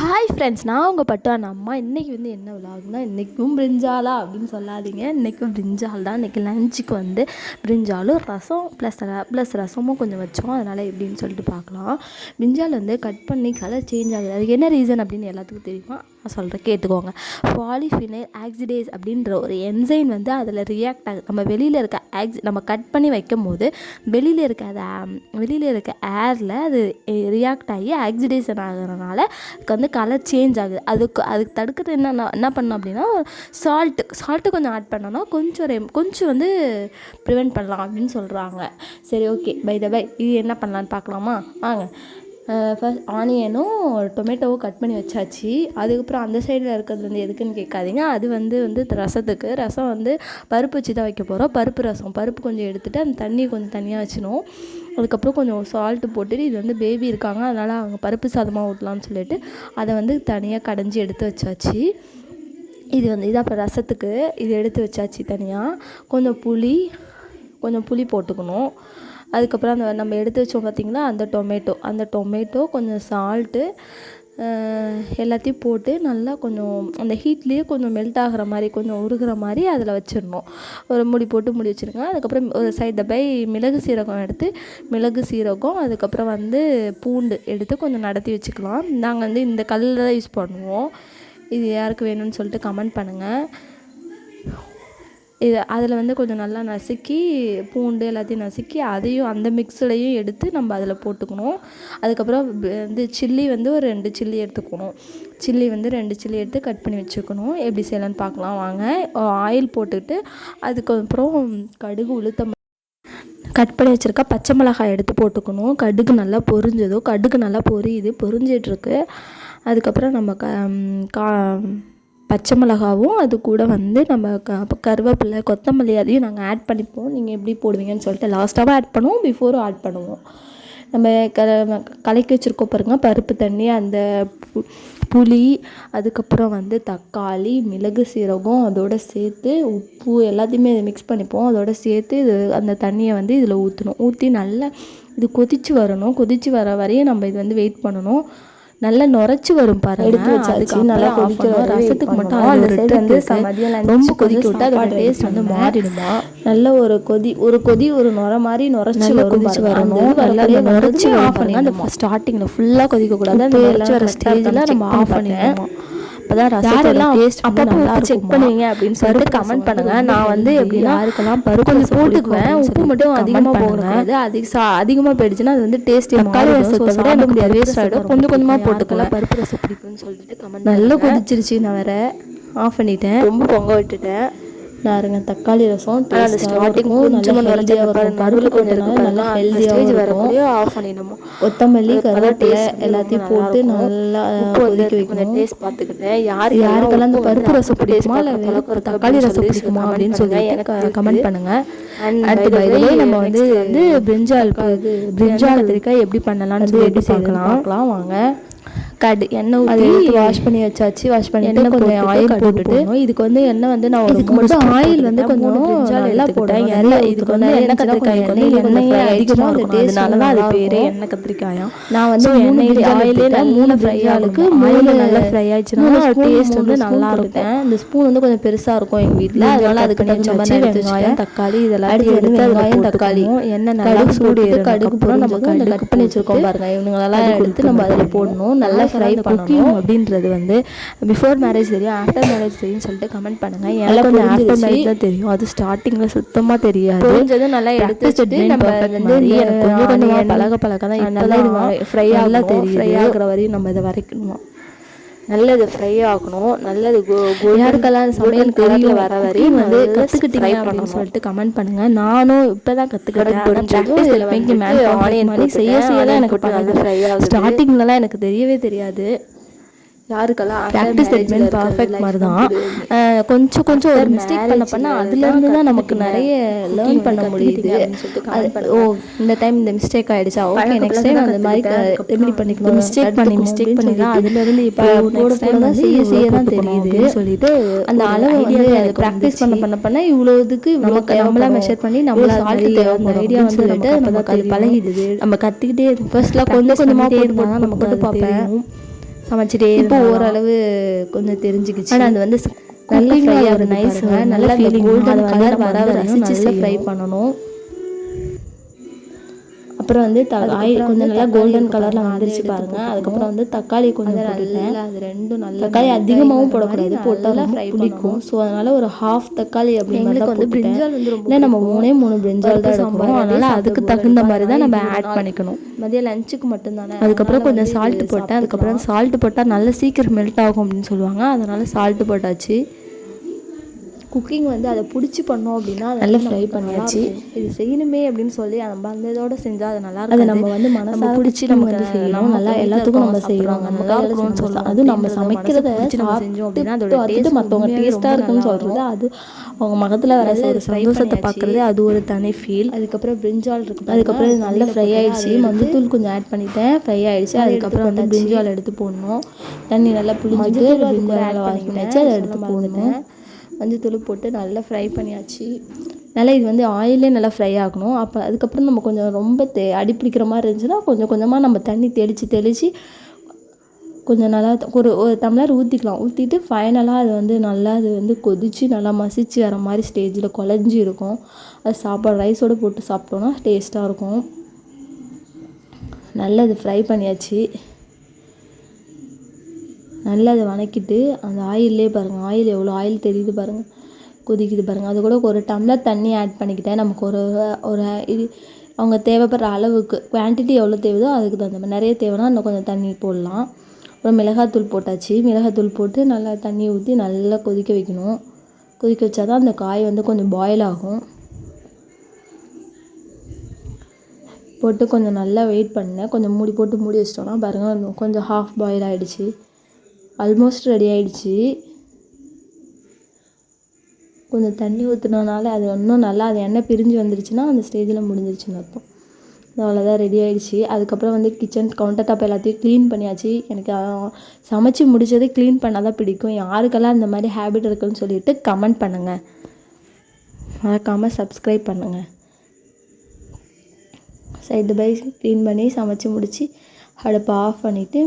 Hi friends நான் உங்கள் பட்டுவான அம்மா இன்றைக்கி வந்து என்ன விளாகுனா இன்றைக்கும் பிரிஞ்சாலா அப்படின்னு சொல்லாதீங்க. இன்றைக்கும் பிரிஞ்சால் தான். இன்றைக்கி லஞ்சுக்கு வந்து பிரிஞ்சாலும் ரசம் ப்ளஸ் ப்ளஸ் ரசமும் கொஞ்சம் வச்சோம். அதனால் எப்படின்னு சொல்லிட்டு பார்க்கலாம். பிரிஞ்சால் வந்து கட் பண்ணி கலர் சேஞ்ச் ஆகுது. அதுக்கு என்ன ரீசன் அப்படின்னு எல்லாத்துக்கும் தெரியுமா? நான் சொல்கிறேன் கேட்டுக்கோங்க. பாலிஃபினைல் ஆக்சிடேஸ் அப்படின்ற ஒரு என்சைன் வந்து அதில் ரியாக்ட் ஆகுது. நம்ம வெளியில் இருக்க ஆக்சி நம்ம கட் பண்ணி வைக்கும் போது வெளியில் இருக்க அது வெளியில் இருக்க ஏரில் அது ரியாக்ட் ஆகி ஆக்சிடேஷன் ஆகுறதுனால அதுக்கு வந்து கலர் சேஞ்ச் ஆகுது. அதுக்கு அதுக்கு தடுக்கிறது என்ன என்ன பண்ணணும் அப்படின்னா சால்ட்டு சால்ட்டு கொஞ்சம் ஆட் பண்ணோன்னா கொஞ்சம் ஒரு கொஞ்சம் வந்து ப்ரிவெண்ட் பண்ணலாம் அப்படின்னு சொல்கிறாங்க சரி ஓகே பை த பை இது என்ன பண்ணலான்னு பார்க்கலாமா? வாங்க. ஃபஸ்ட் ஆனியனும் டொமேட்டோவும் கட் பண்ணி வச்சாச்சு. அதுக்கப்புறம் அந்த சைடில் இருக்கிறது வந்து எதுக்குன்னு கேட்காதீங்க. அது வந்து வந்து ரசத்துக்கு. ரசம் வந்து பருப்பு வச்சு தான் வைக்க போகிறோம் பருப்பு ரசம். பருப்பு கொஞ்சம் எடுத்துகிட்டு அந்த தண்ணி கொஞ்சம் தனியாக வச்சிடணும் அதுக்கப்புறம் கொஞ்சம் சால்ட்டு போட்டுட்டு இது வந்து பேபி இருக்காங்க. அதனால் அவங்க பருப்பு சாதமாக ஊட்டலாம்னு சொல்லிட்டு அதை வந்து தனியாக கடைஞ்சி எடுத்து வச்சாச்சு. இது வந்து இதான் அப்புறம் ரசத்துக்கு இது எடுத்து வச்சாச்சு தனியாக கொஞ்சம் புளி கொஞ்சம் புளி போட்டுக்கணும். அதுக்கப்புறம் அந்த நம்ம எடுத்து வச்சோம் பார்த்திங்கன்னா அந்த டொமேட்டோ அந்த டொமேட்டோ கொஞ்சம் சால்ட்டு எல்லாத்தையும் போட்டு நல்லா கொஞ்சம் அந்த ஹீட்லேயே கொஞ்சம் மெல்ட் ஆகிற மாதிரி கொஞ்சம் உருகிற மாதிரி அதில் வச்சிடணும். ஒரு முடி போட்டு முடி வச்சுருங்க. அதுக்கப்புறம் ஒரு சைட் பை மிளகு சீரகம் எடுத்து மிளகு சீரகம் அதுக்கப்புறம் வந்து பூண்டு எடுத்து கொஞ்சம் நடத்தி வச்சுக்கலாம். நாங்கள் வந்து இந்த கல்லில் தான் யூஸ் பண்ணுவோம். இது யாருக்கு வேணும்னு சொல்லிட்டு கமெண்ட் பண்ணுங்கள் இது அதில் வந்து கொஞ்சம் நல்லா நசுக்கி பூண்டு எல்லாத்தையும் நசுக்கி அதையும் அந்த மிக்ஸுலையும் எடுத்து நம்ம அதில் போட்டுக்கணும். அதுக்கப்புறம் வந்து சில்லி வந்து ஒரு ரெண்டு சில்லி எடுத்துக்கணும். சில்லி வந்து ரெண்டு சில்லி எடுத்து கட் பண்ணி வச்சுக்கணும். எப்படி செய்யலான்னு பார்க்கலாம். வாங்க. ஆயில் போட்டுக்கிட்டு அதுக்கப்புறம் கடுகு உளுத்தம் கட் பண்ணி வச்சுருக்க பச்சை மிளகாய் எடுத்து போட்டுக்கணும். கடுகு நல்லா பொரிஞ்சதும் கடுகு நல்லா பொரியுது பொரிஞ்சிட்ருக்கு அதுக்கப்புறம் நம்ம க கா பச்சை மிளகாவும் அது கூட வந்து நம்ம க கருவேப்பிலை கொத்தமல்லி அதையும் நாங்கள் ஆட் பண்ணிப்போம். நீங்கள் எப்படி போடுவீங்கன்னு சொல்லிட்டு லாஸ்ட்டாகவும் ஆட் பண்ணுவோம். பிஃபோரும் ஆட் பண்ணுவோம். நம்ம க கலக்கி வச்சுருக்கோம் பாருங்க. பருப்பு தண்ணி அந்த புளி அதுக்கப்புறம் வந்து தக்காளி மிளகு சீரகம் அதோடு சேர்த்து உப்பு எல்லாத்தையுமே மிக்ஸ் பண்ணிப்போம். அதோடு சேர்த்து இது அந்த தண்ணியை வந்து இதில் ஊற்றணும் ஊற்றி நல்லா இது கொதித்து வரணும். கொதித்து வர வரையும் நம்ம இது வந்து வெயிட் பண்ணணும். நல்லா நுரைச்சி வரும் பாருங்க. எடுத்து வச்சாச்சு. நல்லா கொதிக்க ரசத்துக்கு மட்டும் அது ஒரு சைடு வந்து ரொம்ப கொதிக்க விட்டு அதோட டேஸ்ட் வந்து மாறிடுமா? நல்ல ஒரு கொதி ஒரு கொதி ஒரு நுர மாதிரி நுரைச்சி கொதிச்சு. வரணும். அந்த நல்லா அந்த நுரைச்சி ஆஃப் பண்ணுங்க அந்த பாருங்க. ஸ்டார்டிங்ல ஃபுல்லா கொதிக்க கூடாது அந்த நுரைச்சி வர ஸ்டேஜ்ல நம்ம ஆஃப் பண்ணி பண்ணிடணும் அப்பதான் ரசத்தோட டேஸ்ட் நல்லா check இருக்கும்? பண்ணுவீங்க அப்படின்னு சொல்லிட்டு கமெண்ட் பண்ணுங்க. நான் வந்து எப்படின்னா யாருக்கெல்லாம் பருப்பு கொஞ்சம் போட்டுக்குவேன். உப்பு மட்டும் அதிகமாக போடக்கூடாது அதிக சா- அதிகமா போயிடுச்சுன்னா அது வந்து டேஸ்ட் தக்காளி ரசத்தை விட எனக்கு வேஸ்ட் ஆகிடும் கொஞ்சம் கொஞ்சமா பிடிக்கும். போட்டுக்கலாம் பருப்பு ரசம் பிடிக்கும்னு சொல்லிட்டு கமெண்ட் நல்லா கொதிச்சிருச்சு நான் வேற ஆஃப் பண்ணிட்டேன். ரொம்ப பொங்க விட்டுட்டேன். பாருங்க தக்காளி ரசம் அந்த கொத்தமல்லி கருவேப்பிலை எல்லாத்தையும் போட்டு நல்லா கொதிக்க வைக்கணும். பார்த்துக்கிட்டேன் யார் யாருக்கெல்லாம் இந்த பருப்பு ரசம் பிடிக்குமா இல்லை தக்காளி ரசம் பிடிக்குமா அப்படின்னு சொல்லிட்டு கமெண்ட் பண்ணுங்க. அண்ட் பை நம்ம வந்து வந்து பிரிஞ்சால் பிரிஞ்சால் கத்திரிக்காய் எப்படி பண்ணலாம்னு சொல்லி எப்படி பார்க்கலாம்? வாங்க. கடு எண்ணெய் ஊற்றி வாஷ் பண்ணி வச்சாச்சு வாஷ் பண்ணிட்டு கொஞ்சம் ஆயில் போட்டுட்டு இதுக்கு வந்து எண்ணெய் வந்து நான் இதுக்கு மட்டும் ஆயில் வந்து. கொஞ்சம் எடுத்துக்கிட்டேன். போடுவேன். எண்ணெய் இதுக்கு வந்து எண்ணெய் எண்ணெய் கத்திரிக்காய் வந்து அதிகமாக அதிகமாக டேஸ்ட் அதனால தான் அது பேரே இருக்கும். எண்ணெய் கத்திரிக்காயம் நான் வந்து பிரிஞ்சால் ஆயிலே. நல்லா மூணு பிரிஞ்சாலுக்கு ஆகணும். மூணு நல்லா fry ஆயிடுச்சுன்னா டேஸ்ட் வந்து நல்லா இருக்கும். இருக்கும் இந்த ஸ்பூன் வந்து கொஞ்சம் பெருசா இருக்கும் எங்க வீட்ல நீங்க அதனால அதுக்கு தகுந்த. மாதிரி வெங்காயம். தக்காளி இதெல்லாம் எடுத்து வெங்காயம் தக்காளி. எண்ணெய் நல்லா சூடு கடுகு அப்புறம் நம்ம அந்த கட் பண்ணி வச்சிருக்கோம் பாருங்க இவனுங்களெல்லாம் எடுத்து நம்ம அதில் போடணும் நல்லா ஃப்ரை பண்ணணும். அப்படின்றது வந்து பிஃபோர் மேரேஜ் தெரியும் ஆஃப்டர் மேரேஜ் தெரியும் சொல்லிட்டு கமெண்ட் பண்ணுங்க. எனக்கு வந்து ஆஃப்டர் மேரேஜ் தான் தெரியும். அது ஸ்டார்டிங்ல சுத்தமா தெரியாது. புரிஞ்சது நல்லா எடுத்து நம்ம வந்து எனக்கு கொஞ்சம் கொஞ்சமா onion, பழக பழக தான் நல்லா ஃப்ரை நல்லா ஆகல தெரியுது. ஃப்ரை ஆகுற வரையும் நம்ம இதை வரைக்கணுமா? நல்லது ஃப்ரை ஆகணும் நல்லது யாருக்கெல்லாம் சமையல் தெரியும் வர வரையும் வந்து கற்றுக்கிட்டீங்க அப்படின்னு. சொல்லிட்டு கமெண்ட் பண்ணுங்க நானும் இப்போ தான் கற்றுக்கிட்டேன் onion மாதிரி செய்ய. செய்ய தான் எனக்கு நல்லா fry ஆகுது. ஸ்டார்டிங்லலாம் எனக்கு தெரியவே தெரியாது யாருக்கெல்லாம் ப்ராக்டிஸ் பர்ஃபெக்ட் மாதிரி தான் கொஞ்சம் கொஞ்சம் ஒரு மிஸ்டேக் பண்ண பண்ண அதுலேருந்து தான் நமக்கு நிறைய லேர்ன் பண்ண முடியுது. ஓ இந்த டைம் இந்த மிஸ்டேக் ஆயிடுச்சா? ஓகே நெக்ஸ்ட் டைம் அந்த மாதிரி ரெமெடி பண்ணிக்கணும்? மிஸ்டேக் பண்ணி மிஸ்டேக் பண்ணி தான் அதுலேருந்து இப்போ தான் செய்ய செய்ய தான் தெரியுது. சொல்லிட்டு அந்த அளவு வந்து ப்ராக்டிஸ் பண்ண பண்ண பண்ண இவ்வளோ இதுக்கு நமக்கு நம்மளா மெஷர் பண்ணி நம்மளா சால்ட் தேவை அந்த ஐடியா வந்து சொல்லிட்டு நமக்கு அது பழகிடுது. நம்ம கற்றுக்கிட்டே ஃபர்ஸ்ட்லாம் கொஞ்சம் கொஞ்சமாக போட்டு போனால் நமக்கு அது பார்ப்பேன் சமைச்சிட்டே இப்போ ஓரளவு கொஞ்சம் தெரிஞ்சுக்கிச்சு. ஆனால் அது வந்து நல்ல ஃப்ரை ஆகுது நைஸ். நல்ல ஃபீலிங் colour வந்து வர ரசிச்சு ஃப்ரை பண்ணணும். அப்புறம் வந்து த ஆயில் அதுக்கப்புறம் கொஞ்சம் நல்லா தக்காளி கோல்டன் கலரில் வந்துருச்சு எடுத்து பாருங்க போட்டுக்கணும். அதுக்கப்புறம் வந்து தக்காளி கொஞ்சம் போட்டுட்டேன் நல்லா அது ரெண்டும் நல்லா தக்காளி அதிகமாகவும் போடக்கூடாது பண்ண போட்டால் நல்லா ரொம்ப fry பிடிக்கும். ஸோ அதனால் ஒரு ஹாஃப் தக்காளி தான் வந்து பிரிஞ்சால் இல்லை நம்ம. மூணே மூணு பிரிஞ்சால் தான் எடுக்கிறோம் அதனால் அதுக்கு தகுந்த. மாதிரி தான் நம்ம ஆட் பண்ணிக்கணும் மதியம் லஞ்சுக்கு மட்டும்தானே அதுக்கப்புறம் கொஞ்சம் வந்து சால்ட் இது போட்டேன் அதுக்கப்புறம் சாப்பிட்டுக்கலாம். சால்ட் போட்டால் நல்லா சீக்கிரம் மெல்ட் ஆகும் அப்படின்னு சொல்லுவாங்க அதனால சால்ட் போட்டாச்சு குக்கிங் வந்து அதை பிடிச்சி பண்ணோம் அப்படின்னா அது நல்லா ஃப்ரை பண்ணியாச்சு. இது செய்யணுமே அப்படின்னு சொல்லி நம்ம அந்த இதோட செஞ்சால் அது நல்லா அதை நம்ம வந்து மனசார பிடிச்சி நம்ம வந்து செய்யணும். நல்லா எல்லாத்துக்கும் நம்ம செய்யறோம். நம்ம நல்லா செஞ்சு சொல்லலாம் அதுவும் நம்ம சமைக்கிறத நம்ம செஞ்சோம் அப்படின்னா அதோட மற்றவங்க டேஸ்ட்டாக இருக்குன்னு சொல்கிறது. அது அவங்க முகத்தில் வர ஒரு சந்தோஷத்தை. பார்க்குறது அது ஒரு தனி ஃபீல் அதுக்கப்புறம் பிரிஞ்சால் இருக்கு அதுக்கப்புறம் இது அது நல்லா ஃப்ரை அதை எடுத்து மஞ்சத்தூள் கொஞ்சம் ஆட் பண்ணிட்டேன். ஃப்ரை ஆயிடுச்சு. அதை அதுக்கப்புறம் வந்து பிரிஞ்சால் எடுத்து போடணும். தண்ணி நல்லா புளிஞ்சிட்டு அது பிரிஞ்சால் பண்ணியாச்சு அதை எடுத்து. போடணும். மஞ்சத்தூள் போட்டு நல்லா ஃப்ரை பண்ணியாச்சு. நல்லா இது வந்து ஆயிலே நல்லா ஃப்ரை ஆகணும். அப்போ அதுக்கப்புறம் நம்ம கொஞ்சம் ரொம்ப தே அடி பிடிக்கிற மாதிரி இருந்துச்சுன்னா கொஞ்சம் கொஞ்சமாக நம்ம தண்ணி தெளித்து தெளித்து கொஞ்சம் நல்லா ஒரு ஒரு டம்ளர் ஊற்றிக்கலாம் ஊற்றிட்டு ஃபைனலாக அது வந்து நல்லா அது வந்து கொதித்து நல்லா மசிச்சு வர மாதிரி ஸ்டேஜில் குழஞ்சி இருக்கும். அது சாப்பாடு ரைஸோடு போட்டு சாப்பிட்டோன்னா டேஸ்ட்டாக இருக்கும். நல்லா இது ஃப்ரை பண்ணியாச்சு. நல்லா அதை வணக்கிட்டு அந்த ஆயிலே பாருங்கள் ஆயில் எவ்வளோ ஆயில் தெரியுது பாருங்கள் கொதிக்குது பாருங்கள் அது கூட ஒரு டம்ளர் தண்ணி ஆட் பண்ணிக்கிட்டேன். நமக்கு ஒரு ஒரு இது அவங்க தேவைப்படுற அளவுக்கு குவான்டிட்டி எவ்வளோ தேவையோ அதுக்கு தகுந்த மாதிரி நிறைய தேவைன்னா இன்னும் கொஞ்சம் தண்ணி போடலாம். அப்புறம் மிளகாத்தூள் போட்டாச்சு. மிளகாத்தூள் போட்டு நல்லா தண்ணி ஊற்றி நல்லா கொதிக்க வைக்கணும். கொதிக்க வச்சா தான் அந்த காய் வந்து கொஞ்சம் பாயில் ஆகும். போட்டு கொஞ்சம் நல்லா வெயிட் பண்ணேன். கொஞ்சம் மூடி போட்டு மூடி வச்சிட்டோம்னா பாருங்கள் கொஞ்சம் ஹாஃப் பாயில் ஆகிடுச்சு ஆல்மோஸ்ட் ரெடி ஆயிடுச்சு. கொஞ்சம் தண்ணி ஊற்றுனனால அது இன்னும் நல்லா அது எண்ணெய் பிரிஞ்சு வந்துருச்சுன்னா அந்த ஸ்டேஜில் முடிஞ்சிருச்சுன்னு அர்த்தம். அவ்வளோதான் ரெடி ஆகிடுச்சி அதுக்கப்புறம் வந்து கிச்சன் கவுண்டர் டாப் எல்லாத்தையும் க்ளீன் பண்ணியாச்சு. எனக்கு சமைச்சு முடித்தது க்ளீன் பண்ணால் தான் பிடிக்கும். யாருக்கெல்லாம் இந்த மாதிரி ஹேபிட் இருக்குன்னு சொல்லிட்டு கமெண்ட் பண்ணுங்கள் மறக்காமல் சப்ஸ்கிரைப் பண்ணுங்கள் சைடு பை க்ளீன் பண்ணி சமைச்சு முடித்து அடுப்பை ஆஃப் பண்ணிவிட்டு